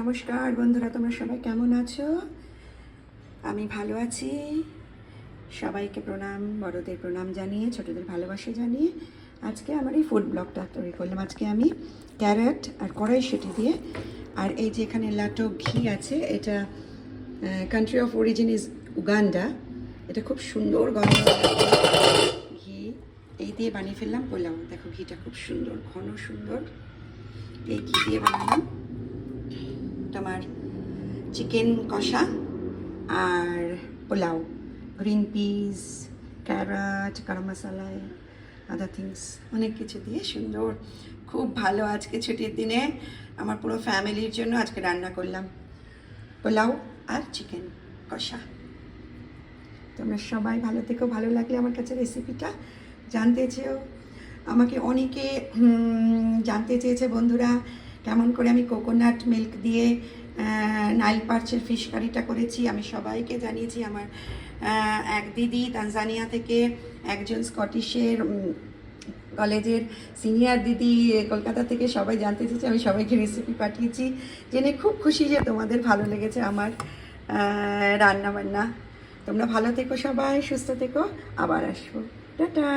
নমস্কার বন্ধুরা, তোমরা সবাই কেমন আছো? আমি ভালো আছি। সবাইকে প্রণাম, বড়দের প্রণাম জানিয়ে, ছোটদের ভালোবাসা জানিয়ে আজকে আমার এই ফুড ব্লগটা তৈরি করলাম। আজকে আমি ক্যারেট আর কড়াইশুঁটি দিয়ে। আর এই যে এখানে লাটো ঘি আছে, এটা country of origin is Uganda এটা খুব সুন্দর গন্ধ ঘি, এই দিয়ে বানিয়ে ফেললাম পোলাও। দেখো, ঘিটা খুব সুন্দর, ঘন সুন্দর। এই ঘি দিয়ে বানালাম। তোমার চিকেন কষা আর pulao green peas carrot garam masala other things অনেক কিছু দিয়ে সুন্দর, খুব ভালো আজকে ছুটির দিনে আমার পুরো ফ্যামিলির জন্য আজকে রান্না করলাম, পোলাও আর চিকেন কষা। তোমরা সবাই ভালো থেকো, ভালো লাগলে আমার কাছে রেসিপিটা জানতে চেয়েও আমাকে অনেকে জানতে চেয়েছে বন্ধুরা কেমন করে আমি কোকোনাট মিল্ক দিয়ে নাইল পার্চের ফিশ কারিটা করেছি, আমি সবাইকে জানিয়েছি আমার এক দিদি তানজানিয়া থেকে, একজন স্কটিশের কলেজের সিনিয়র দিদি কলকাতা থেকে সবাই জানতে চেয়েছে আমি সবাইকে রেসিপি পাঠিয়েছি, জেনে খুব খুশি যে তোমাদের ভালো লেগেছে আমার রান্না বান্না তোমরা ভালো থেকো সবাই, সুস্থ থেকো, আবার আসব। টাটা!